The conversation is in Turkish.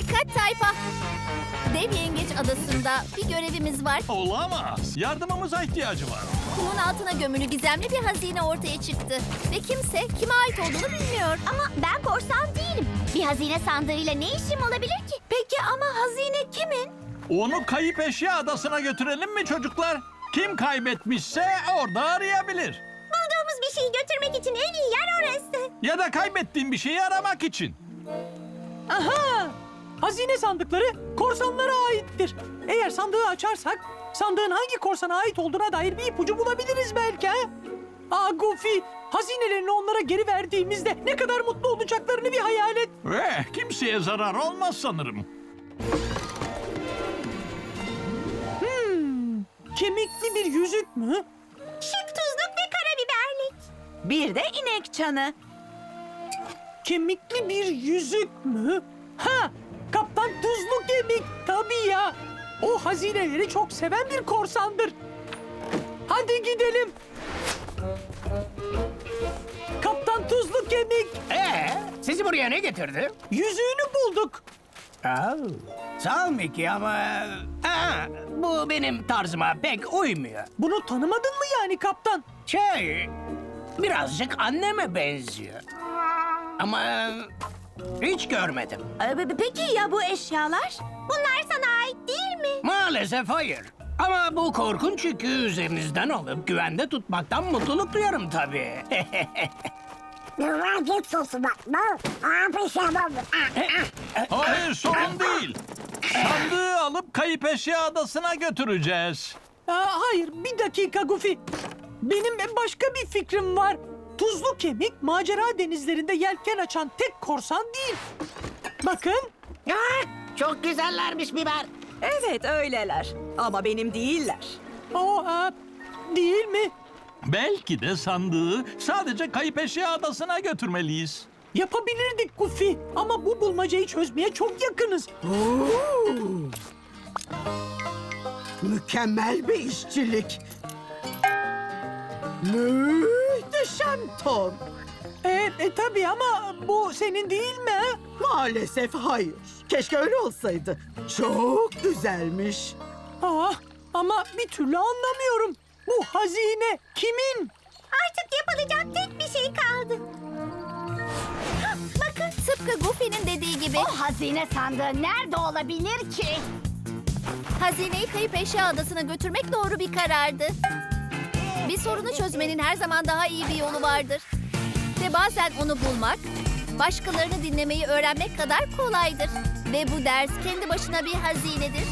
Dikkat tayfa. Dev Yengeç Adası'nda bir görevimiz var. Olamaz. Yardımımıza ihtiyacı var. Kumun altına gömülü gizemli bir hazine ortaya çıktı. Ve kimse kime ait olduğunu bilmiyor. Ama ben korsan değilim. Bir hazine sandığıyla ne işim olabilir ki? Peki ama hazine kimin? Onu kayıp eşya adasına götürelim mi çocuklar? Kim kaybetmişse orada arayabilir. Bulduğumuz bir şeyi götürmek için en iyi yer orası. Ya da kaybettiğin bir şeyi aramak için. Aha! Hazine sandıkları korsanlara aittir. Eğer sandığı açarsak sandığın hangi korsana ait olduğuna dair bir ipucu bulabiliriz belki ha? Aa Goofy, hazinelerini onlara geri verdiğimizde ne kadar mutlu olacaklarını bir hayal et. Ve kimseye zarar olmaz sanırım. Kemikli bir yüzük mü? Şık tuzluk ve karabiberlik. Bir de inek çanı. Kemikli bir yüzük mü? Ha! Tuzlu Kemik tabii ya. O hazineleri çok seven bir korsandır. Hadi gidelim. Kaptan Tuzlu Kemik, Ee, sizi buraya ne getirdi? yüzüğünü bulduk. Aa, sağ ol Mickey ama... Aa, bu benim tarzıma pek uymuyor. Bunu tanımadın mı yani kaptan? Şey, birazcık anneme benziyor. Ama hiç görmedim. Ee, pe- Peki ya bu eşyalar? Bunlar sana ait değil mi? Maalesef hayır. Ama bu korkunç yükü üzerinizden alıp güvende tutmaktan mutluluk duyarım tabii. Hayır sorun değil. Sandığı alıp kayıp eşya adasına götüreceğiz. Aa, hayır, bir dakika Goofy. Benim başka bir fikrim var. Tuzlu Kemik macera denizlerinde yelken açan tek korsan değil. Bakın, Çok güzellermiş biber. Evet öyleler. Ama benim değiller. o aa, değil mi? Belki de sandığı sadece kayıp eşya adasına götürmeliyiz. Yapabilirdik Goofy ama bu bulmacayı çözmeye çok yakınız. Mükemmel bir işçilik. Muhteşem Tom. E, e tabii ama bu senin değil mi? Maalesef hayır. Keşke öyle olsaydı. Çok güzelmiş. Ah, ama bir türlü anlamıyorum. Bu hazine kimin? Artık yapılacak tek bir şey kaldı. Bakın tıpkı Goofy'nin dediği gibi. O hazine sandığı nerede olabilir ki? Hazineyi kayıp eşya adasına götürmek doğru bir karardı. Bir sorunu çözmenin her zaman daha iyi bir yolu vardır. Ve bazen onu bulmak, başkalarını dinlemeyi öğrenmek kadar kolaydır. Ve bu ders kendi başına bir hazinedir.